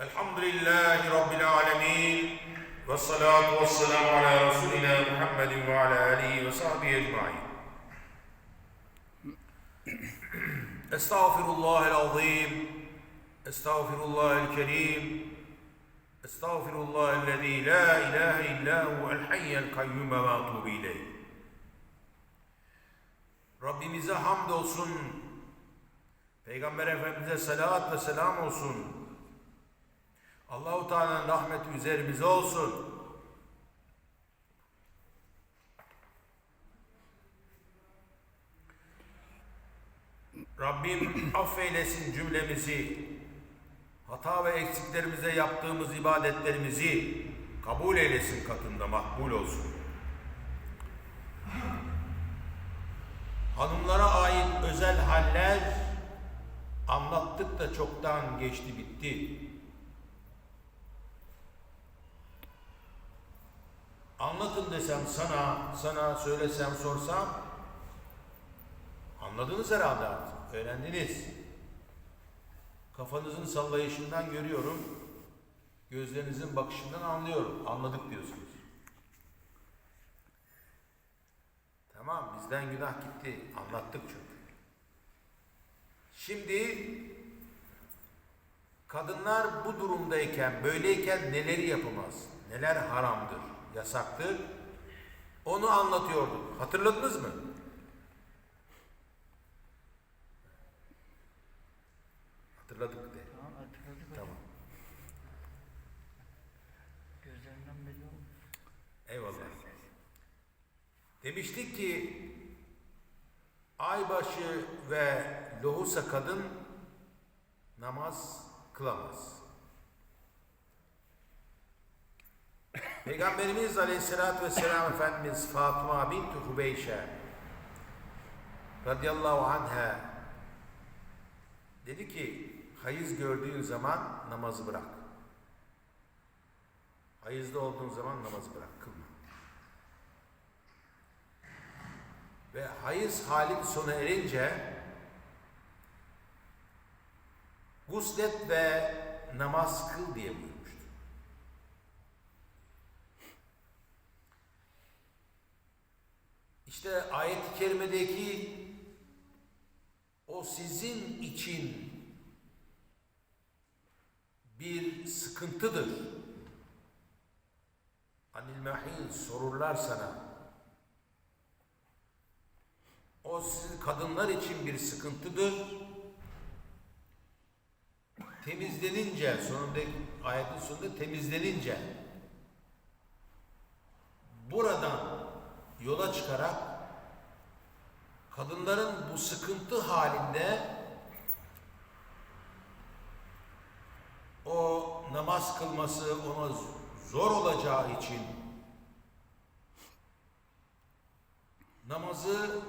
Elhamdülillahi Rabbil alemin. Ve salatu ve selamu ala Resulina Muhammedin ve ala alihi ve sahbihi ecmain. Estağfirullahel azim. Estağfirullahel kerim. Estağfirullahellezî la ilahe illâ huvel hayyel kayyume ve atubu ileyh. Rabbimize hamd olsun. Peygamber Efendimiz'e salat ve selam olsun Allahu Teala'nın rahmeti üzerimize olsun. Rabbim affeylesin cümlemizi. Hata ve eksiklerimize yaptığımız ibadetlerimizi kabul eylesin katında makbul olsun. Hanımlara ait özel haller anlattık da çoktan geçti bitti. Anlatın desem sana, sana söylesem sorsam anladınız herhalde artık, öğrendiniz. Kafanızın sallayışından görüyorum, gözlerinizin bakışından anlıyorum, anladık diyorsunuz. Tamam bizden günah gitti. Anlattık çünkü. Şimdi kadınlar bu durumdayken, böyleyken neleri yapamaz? Neler haramdır, yasaktır? Onu anlatıyorduk. Hatırladınız mı? Hatırladık de. Tamam hatırladık. Tamam. Gözlerinden belli olmuş. Eyvallah. Demiştik ki aybaşı ve lohusa kadın namaz kılamaz. Peygamberimiz Aleyhisselatü Vesselam Efendimiz Fatıma binti Hubeyşe radıyallahu anha dedi ki hayız gördüğün zaman namazı bırak. Hayızda olduğun zaman namazı bırak, kılma. Ve hayız halin sona erince guslet ve namaz kıl diye buyurmuştu. İşte ayet-i kerimedeki o sizin için bir sıkıntıdır. Anil mahil sorurlar sana. O sizin kadınlar için bir sıkıntıdır. Temizlenince, sonunda ayetin sonunda temizlenince buradan yola çıkarak kadınların bu sıkıntı halinde o namaz kılması ona zor olacağı için namazı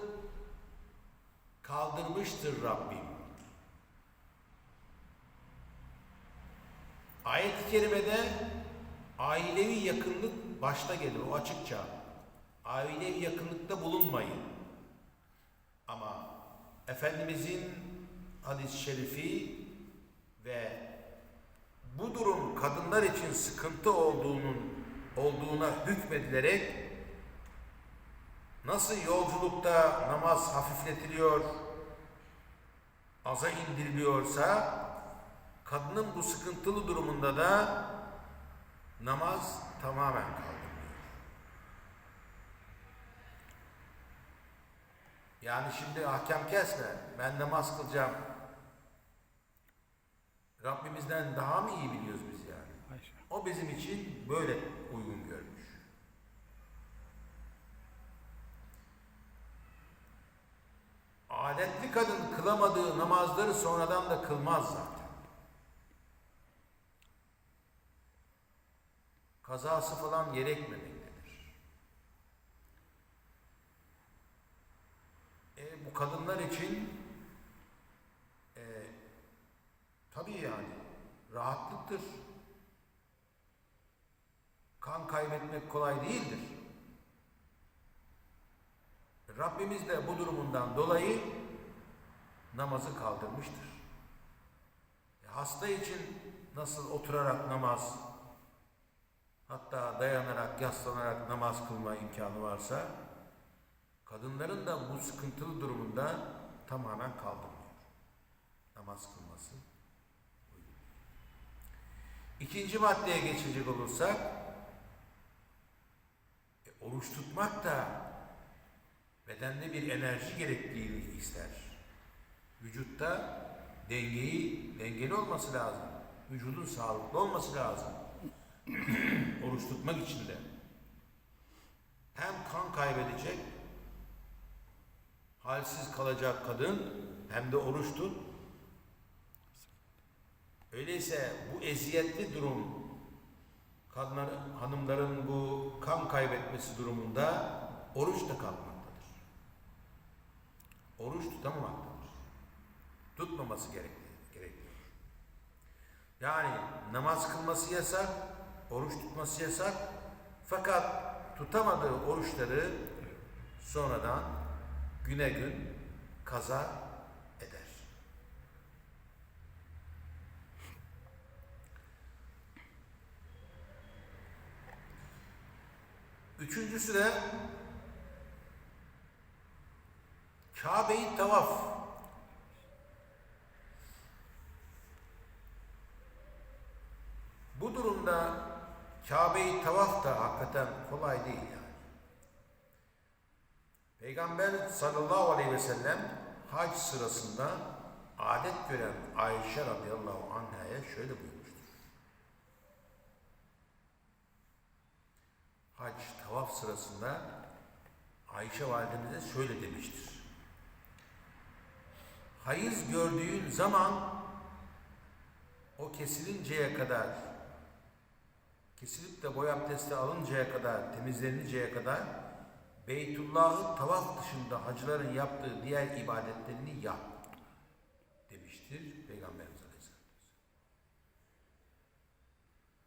kaldırmıştır Rabbim. Ayet-i kerimede ailevi yakınlık başta gelir o açıkça. Ailevi yakınlıkta bulunmayın. Ama Efendimizin hadis-i şerifi ve bu durum kadınlar için sıkıntı olduğunun olduğuna hükmedilerek nasıl yolculukta namaz hafifletiliyor, aza indiriliyorsa kadının bu sıkıntılı durumunda da namaz tamamen kaldırılıyor. Yani şimdi hakem kesme, ben namaz kılacağım. Rabbimizden daha mı iyi biliyoruz biz yani? O bizim için böyle uygun görmüş. Adetli kadın kılamadığı namazları sonradan da kılmaz zaten. Kazası falan gerekmemektedir. E, bu kadınlar için e, tabii yani rahatlıktır. Kan kaybetmek kolay değildir. Rabbimiz de bu durumundan dolayı namazı kaldırmıştır. E, hasta için nasıl oturarak namaz, hatta dayanarak, yaslanarak namaz kılma imkanı varsa, kadınların da bu sıkıntılı durumunda tamamen kaldırmıyor. Namaz kılması. İkinci maddeye geçecek olursak, e, oruç tutmak da bedende bir enerji gerektiğini ister. Vücutta dengeyi, dengeli olması lazım. Vücudun sağlıklı olması lazım. oruç tutmak için de. Hem kan kaybedecek, halsiz kalacak kadın hem de oruç tut. Öyleyse bu eziyetli durum kadınların, hanımların bu kan kaybetmesi durumunda oruç da kalkmaktadır. Oruç tutamamaktadır. Tutmaması gerekli, gerekiyor. Yani namaz kılması yasak, oruç tutması yasak. Fakat tutamadığı oruçları sonradan güne gün kaza eder. Üçüncüsü de Kabe'yi tavaf. Bu durumda Kabe'yi tavaf da hakikaten kolay değil. Peygamber sallallahu aleyhi ve sellem hac sırasında adet gören Ayşe radıyallahu anh'a şöyle buyurmuştur. Hac tavaf sırasında Ayşe validemize şöyle demiştir. Hayız gördüğün zaman o kesilinceye kadar kesilip de boy abdesti alıncaya kadar, temizleninceye kadar Beytullah'ı tavaf dışında hacıların yaptığı diğer ibadetlerini yap demiştir Peygamberimiz Aleyhisselatü Vesselam.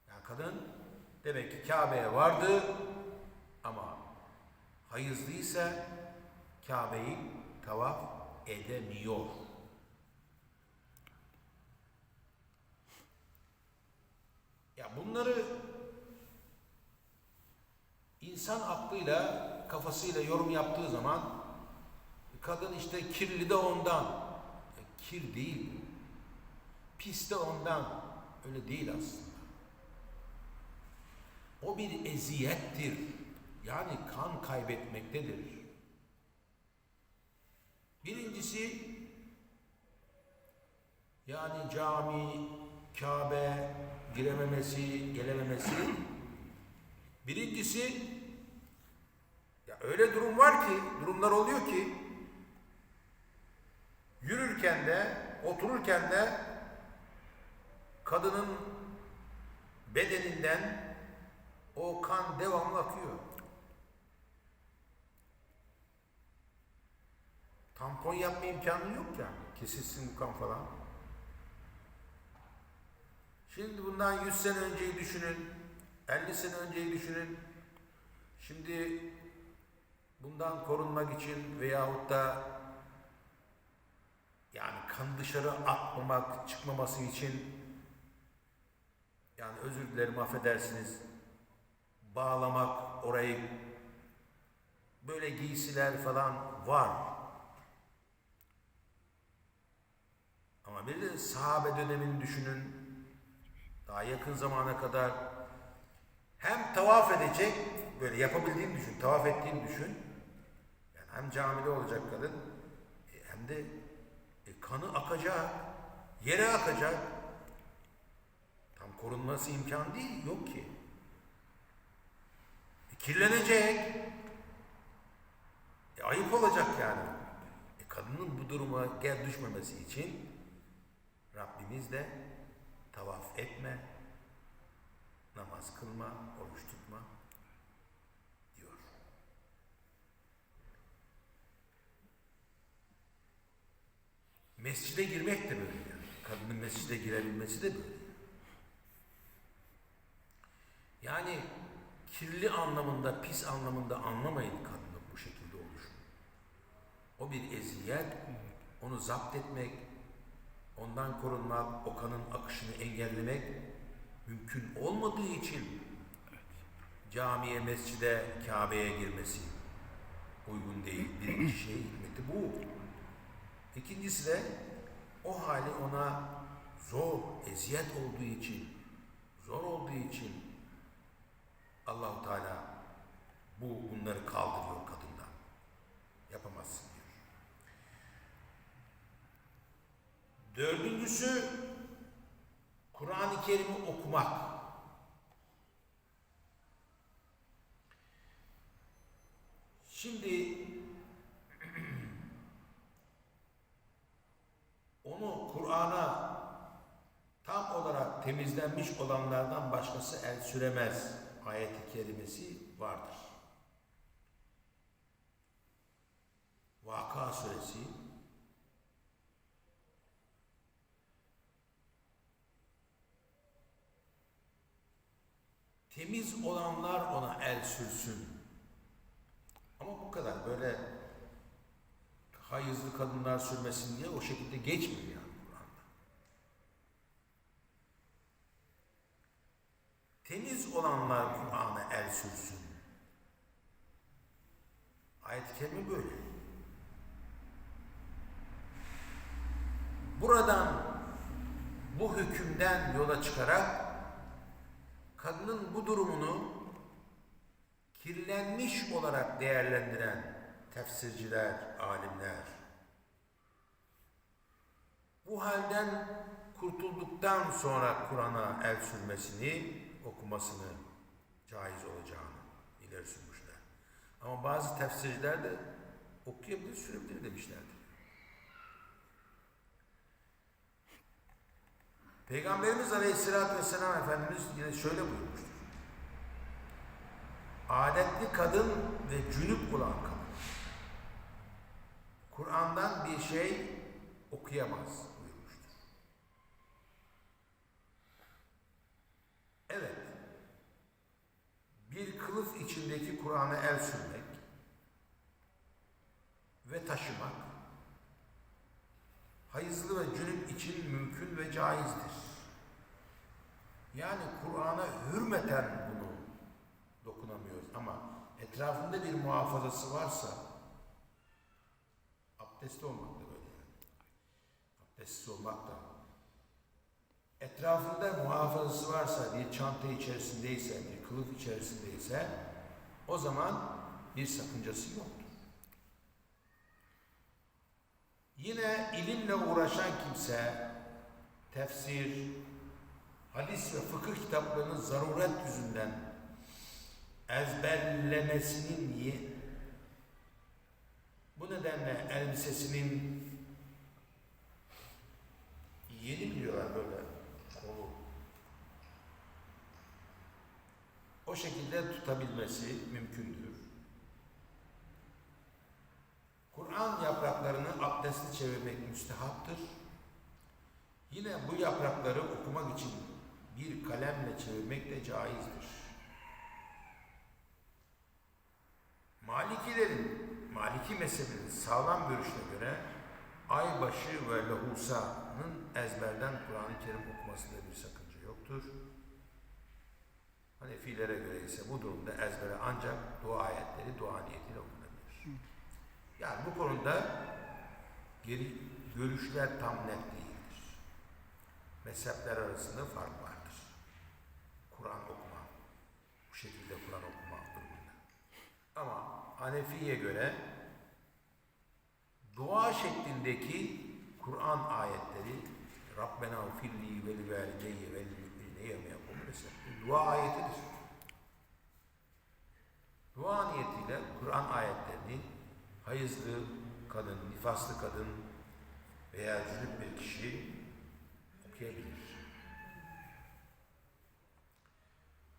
Yani kadın demek ki Kabe'ye vardı ama hayızlıysa Kabe'yi tavaf edemiyor. Ya bunları insan aklıyla, kafasıyla yorum yaptığı zaman kadın işte kirli de ondan. Ya kir değil. Pis de ondan. Öyle değil aslında. O bir eziyettir. Yani kan kaybetmektedir. Birincisi yani cami, Kabe girememesi, gelememesi. Birincisi öyle durum var ki, durumlar oluyor ki yürürken de, otururken de kadının bedeninden o kan devamlı akıyor. Tampon yapma imkanı yok yani. Kesilsin bu kan falan. Şimdi bundan 100 sene önceyi düşünün. 50 sene önceyi düşünün. Şimdi bundan korunmak için veyahut da yani kan dışarı atmamak, çıkmaması için yani özür dilerim affedersiniz bağlamak orayı böyle giysiler falan var. Ama bir de sahabe dönemini düşünün. Daha yakın zamana kadar hem tavaf edecek, böyle yapabildiğini düşün, tavaf ettiğini düşün. Hem camide olacak kadın, hem de e, kanı akacak, yere akacak. Tam korunması imkan değil, yok ki. E, kirlenecek. E, ayıp olacak yani. E, kadının bu duruma gel düşmemesi için Rabbimiz de tavaf etme, namaz kılma, oruç tutma diyor. Mescide girmek de böyle yani. Kadının mescide girebilmesi de böyle. Yani kirli anlamında, pis anlamında anlamayın kadının bu şekilde oluşunu. O bir eziyet, onu zapt etmek, ondan korunmak, o kanın akışını engellemek mümkün olmadığı için camiye, mescide, Kabe'ye girmesi uygun değil. Birinci şey hikmeti bu. İkincisi de o hali ona zor, eziyet olduğu için, zor olduğu için Allahu Teala bu bunları kaldırıyor kadından. Yapamazsın diyor. Dördüncüsü Kur'an-ı Kerim'i okumak. Şimdi onu Kur'an'a tam olarak temizlenmiş olanlardan başkası el süremez ayeti kerimesi vardır. Vaka suresi temiz olanlar ona el sürsün. Ama bu kadar böyle hayızlı kadınlar sürmesin diye o şekilde geçmiyor yani Kur'an'da. Temiz olanlar Kur'an'a el sürsün. Ayet-i kerime böyle. Buradan bu hükümden yola çıkarak kadının bu durumunu kirlenmiş olarak değerlendiren tefsirciler, alimler bu halden kurtulduktan sonra Kur'an'a el sürmesini, okumasını caiz olacağını ileri sürmüşler. Ama bazı tefsirciler de okuyabilir, sürebilir demişlerdir. Peygamberimiz Aleyhisselatü Vesselam Efendimiz yine şöyle buyurmuştur. Adetli kadın ve cünüp olan kadın Kur'an'dan bir şey okuyamaz buyurmuştur. Evet, bir kılıf içindeki Kur'an'a el sürmek ve taşımak hayızlı ve cünüp için mümkün ve caizdir. Yani Kur'an'a hürmeten bunu dokunamıyoruz ama etrafında bir muhafazası varsa abdestli olmak da böyle yani. Abdestsiz olmak da etrafında muhafazası varsa bir çanta içerisindeyse, bir kılıf içerisindeyse o zaman bir sakıncası yoktur. Yine ilimle uğraşan kimse tefsir, hadis ve fıkıh kitaplarını zaruret yüzünden ezberlemesinin niye bu nedenle elbisesinin yeni biliyorlar böyle o şekilde tutabilmesi mümkündür. Kur'an yapraklarını abdestli çevirmek müstehaptır. Yine bu yaprakları okumak için bir kalemle çevirmek de caizdir. Malikilerin, Maliki mezhebinin sağlam görüşüne göre aybaşı ve lahusa'nın ezberden Kur'an-ı Kerim okumasında bir sakınca yoktur. Hanefilere göre ise bu durumda ezbere ancak dua ayetleri dua niyetiyle okunabilir. Yani bu konuda geri, görüşler tam net değildir. Mezhepler arasında fark vardır. Kur'an okuma, bu şekilde Kur'an okuma durumunda. Ama Hanefi'ye göre dua şeklindeki Kur'an ayetleri Rabbena ufirli ve li valideyye ve li müminine mesela dua ayetidir. Dua niyetiyle Kur'an ayetlerini hayızlı kadın, nifaslı kadın veya cünüp bir kişi okuyabilir.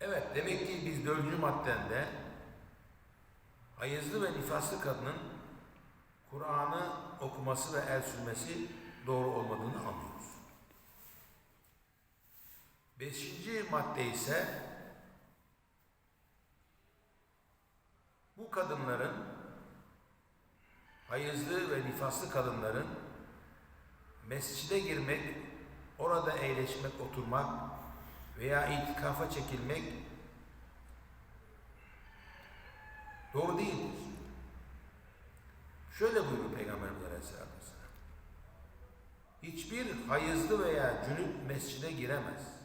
Evet, demek ki biz dördüncü maddende hayızlı ve nifaslı kadının Kur'an'ı okuması ve el sürmesi doğru olmadığını anlıyoruz. Beşinci madde ise bu kadınların hayızlı ve nifaslı kadınların mescide girmek, orada eğleşmek, oturmak veya itikafa çekilmek doğru değildir. Şöyle buyuruyor Peygamberimiz Aleyhisselatü. Hiçbir hayızlı veya cünüp mescide giremez.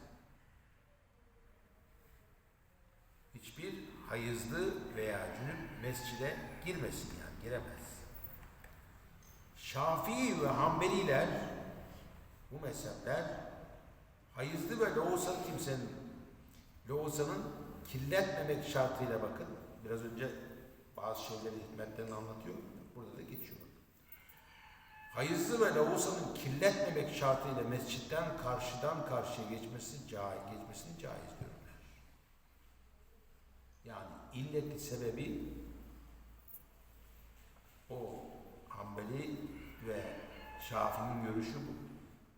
Hiçbir hayızlı veya cünüp mescide girmesin yani giremez. Şafii ve Hanbeliler bu mezhepler hayızlı ve loğusalı kimsenin loğusanın kirletmemek şartıyla bakın. Biraz önce bazı şeyleri hikmetlerini anlatıyor. Burada da geçiyor. Hayızlı ve loğusanın kirletmemek şartıyla mescitten karşıdan karşıya geçmesi caiz, geçmesini caiz. Yani illeti sebebi o Hanbeli ve Şafii'nin görüşü bu.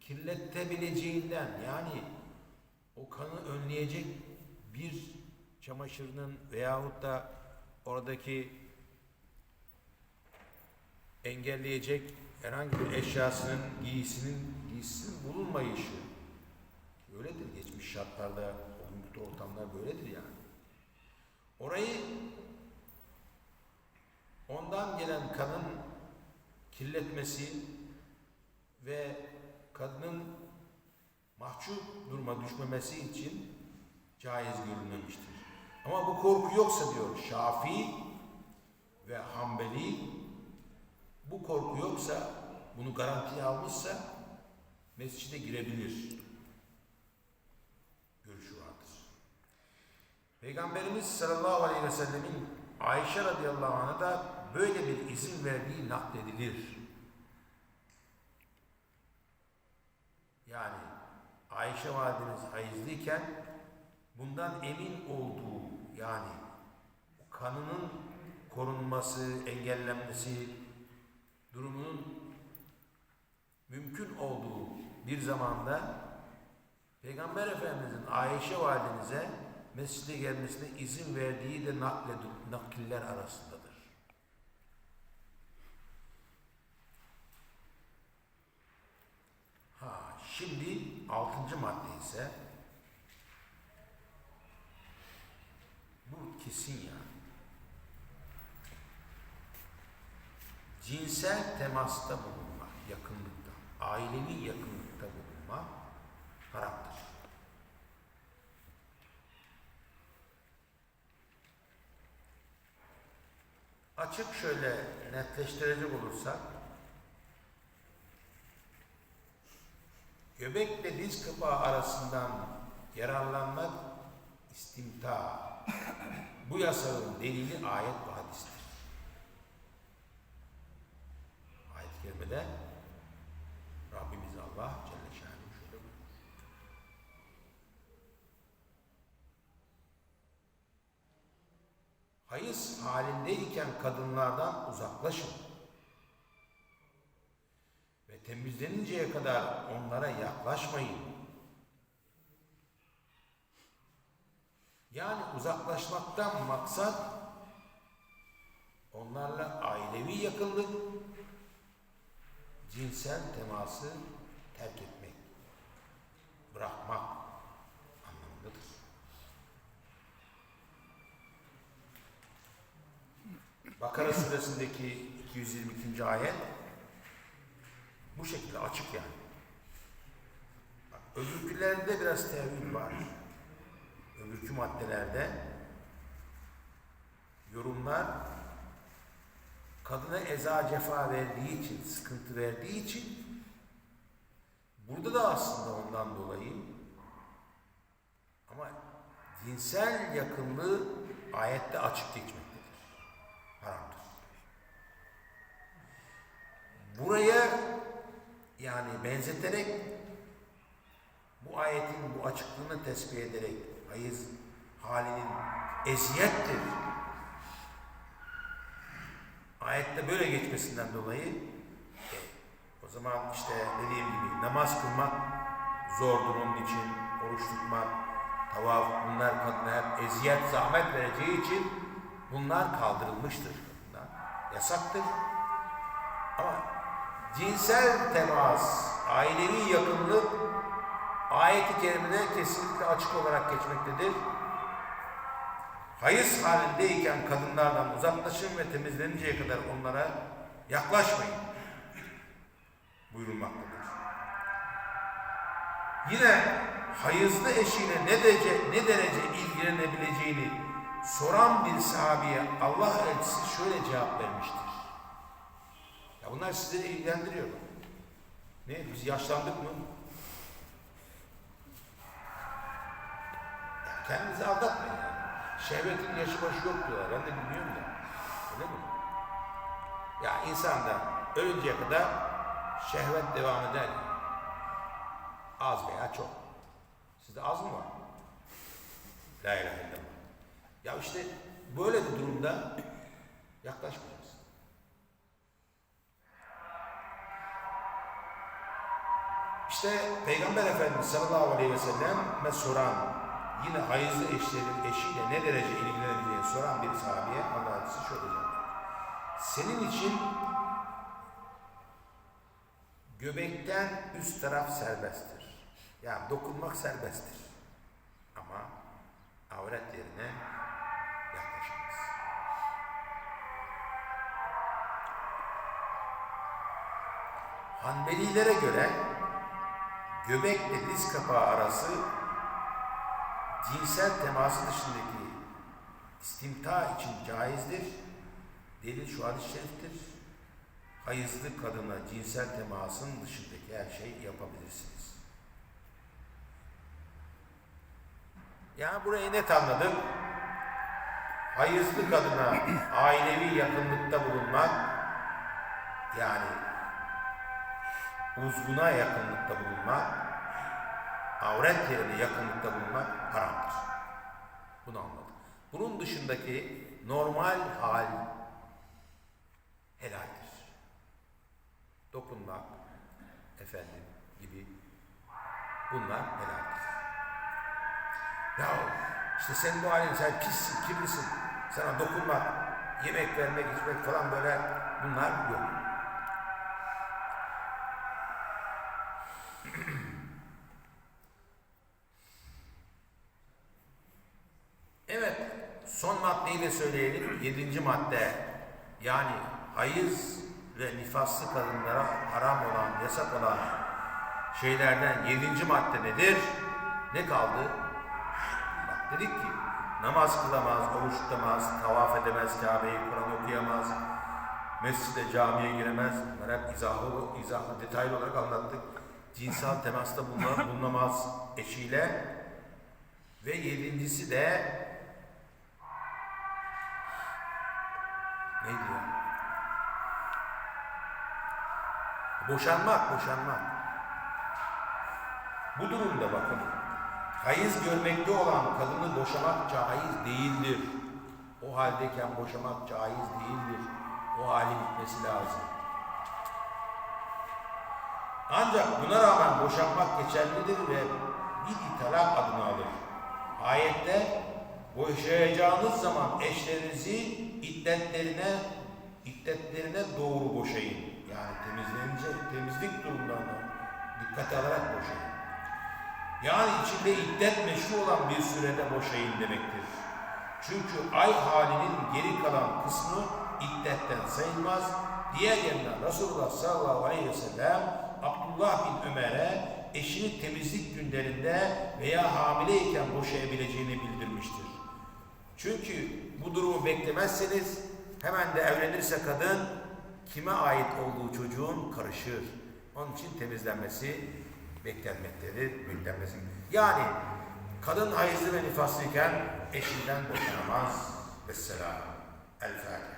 Kirletebileceğinden yani o kanı önleyecek bir çamaşırının veyahut da oradaki engelleyecek herhangi bir eşyasının, giysinin, giysisinin bulunmayışı. Öyledir. Geçmiş şartlarda, olumlu ortamlar böyledir yani. Orayı ondan gelen kanın kirletmesi ve kadının mahcup duruma düşmemesi için caiz görülmemiştir. Ama bu korku yoksa diyor Şafii ve Hanbeli bu korku yoksa bunu garantiye almışsa mescide girebilir. Görüşü vardır. Peygamberimiz sallallahu aleyhi ve sellemin Ayşe radıyallahu anh'a da böyle bir izin verdiği nakledilir. Yani Ayşe validemiz hayızlıyken bundan emin olduğu yani kanının korunması, engellenmesi durumunun mümkün olduğu bir zamanda Peygamber Efendimizin Ayşe validemize mescide gelmesine izin verdiği de nakiller arasındadır. Ha, şimdi altıncı madde ise bu kesin yani. Cinsel temasta bulunmak, yakınlıkta, ailevi yakınlıkta bulunmak haramdır. Açık şöyle netleştirecek olursak, göbekle diz kapağı arasından yararlanmak istimta. Bu yasanın delili ayet ve hadistir. Ayet-i kerimede Rabbimiz Allah Celle Şanuhu şöyle buyuruyor. Hayız halindeyken kadınlardan uzaklaşın. Ve temizleninceye kadar onlara yaklaşmayın. Yani uzaklaşmaktan maksat onlarla ailevi yakınlık, cinsel teması terk etmek, bırakmak Bakara suresindeki 222. ayet bu şekilde açık yani. Öbürkülerde biraz tevil var. Öbürkü maddelerde yorumlar kadına eza cefa verdiği için, sıkıntı verdiği için burada da aslında ondan dolayı ama cinsel yakınlığı ayette açık geçmektedir. Haramdır. Buraya yani benzeterek bu ayetin bu açıklığını tespit ederek hayız halinin eziyettir. Ayette böyle geçmesinden dolayı e, o zaman işte dediğim gibi namaz kılmak zordur onun için, oruç tutmak, tavaf bunlar kadına hep eziyet, zahmet vereceği için bunlar kaldırılmıştır. Bunlar yasaktır. Ama cinsel temas ailevi yakınlık ayet-i kerimede kesinlikle açık olarak geçmektedir. Hayız halindeyken kadınlardan uzaklaşın ve temizleninceye kadar onlara yaklaşmayın buyurulmaktadır. Yine hayızlı eşiyle ne derece, ne derece ilgilenebileceğini soran bir sahabeye Allah elçisi şöyle cevap vermiştir. Ya bunlar sizleri ilgilendiriyor. Ne? Biz yaşlandık mı? Ya kendinizi aldatmayın yani. Şehvetin yaşı başı yok diyorlar. Ben de bilmiyorum da. Öyle mi? Ya insanda ölünceye kadar şehvet devam eder. Az veya çok. Sizde az mı var? La ilahe illallah. Ya işte böyle bir durumda yaklaşmayacağız. İşte Peygamber Efendimiz sallallahu aleyhi ve sellem soran yine hayızlı eşlerin eşiyle ne derece ilgilenebileceğini soran bir sahabeye Allah hadisi şöyle cevap. Senin için göbekten üst taraf serbesttir. Yani dokunmak serbesttir. Ama avret yerine yaklaşamaz. Hanbelilere göre göbekle diz kapağı arası cinsel teması dışındaki istimta için caizdir. Delil şu hadis-i şeriftir. Hayızlı kadına cinsel temasın dışındaki her şeyi yapabilirsiniz. Yani burayı net anladık. Hayızlı kadına ailevi yakınlıkta bulunmak yani uzvuna yakınlıkta bulunmak, avret yerine yakınlıkta bulunmak haramdır. Bunu anladık. Bunun dışındaki normal hal helaldir. Dokunmak, efendim gibi bunlar helaldir. Ya işte senin bu halin sen pissin, kirlisin, sana dokunmak, yemek vermek, içmek falan böyle bunlar yok. Evet, son maddeyi de söyleyelim. Yedinci madde, yani hayız ve nifaslı kadınlara haram olan, yasak olan şeylerden yedinci madde nedir? Ne kaldı? Bak dedik ki, namaz kılamaz, oruç tutamaz, tavaf edemez, Kabe'yi, Kur'an okuyamaz, mescide, camiye giremez. Bunlar hep izahı, izahı detaylı olarak anlattık. Cinsel temasta bulunma- bulunamaz eşiyle. Ve yedincisi de neydi ya? Boşanmak, boşanmak. Bu durumda bakın, hayız görmekte olan kadını boşamak caiz değildir. O haldeyken boşamak caiz değildir. O hali bitmesi lazım. Ancak buna rağmen boşanmak geçerlidir ve bir italak adını alır. Ayette boşayacağınız zaman eşlerinizi iddetlerine iddetlerine doğru boşayın. Yani temizlenince temizlik durumlarına dikkate alarak boşayın. Yani içinde iddet meşru olan bir sürede boşayın demektir. Çünkü ay halinin geri kalan kısmı iddetten sayılmaz. Diğer yandan Resulullah sallallahu aleyhi ve sellem Abdullah bin Ömer'e eşini temizlik günlerinde veya hamileyken boşayabileceğini bildirmiştir. Çünkü bu durumu beklemezseniz hemen de evlenirse kadın kime ait olduğu çocuğun karışır. Onun için temizlenmesi beklenmektedir, beklenmesi. Yani kadın hayızlı ve nifaslıyken eşinden boşanamaz. Vesselam. El Fatiha.